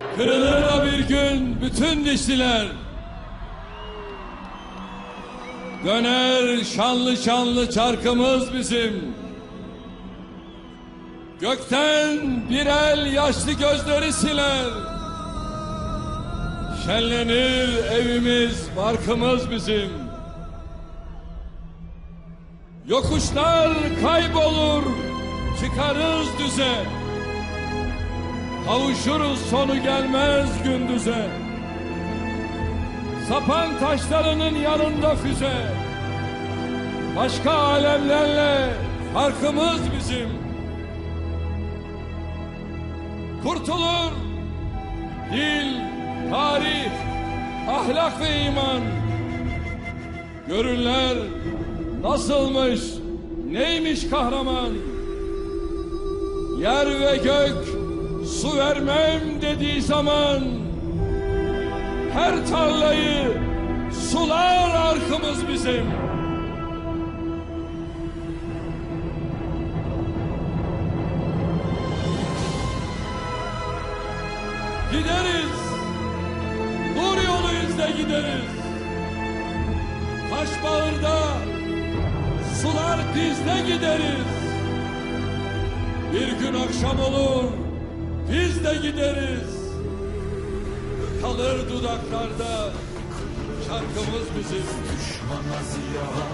Kırılır da bir gün bütün dişliler. Döner şanlı şanlı çarkımız bizim. Gökten bir el yaşlı gözleri siler. Şenlenir evimiz, barkımız bizim. Yokuşlar kaybolur, çıkarız düze. Kavuşuruz sonu gelmez gündüze. Sapan taşlarının yanında füze. Başka alemlerle farkımız bizim. Kurtulur dil, tarih, ahlak ve iman. Görürler nasılmış, neymiş kahraman. Yer ve gök su vermem dediği zaman her tarlayı sular arkımız bizim. Gideriz. Nur yolu izle gideriz. Taş bağırda sular bizde gideriz. Bir gün akşam olur biz de gideriz. Kalır dudaklarda şarkımız bizim. Düşmana ziyan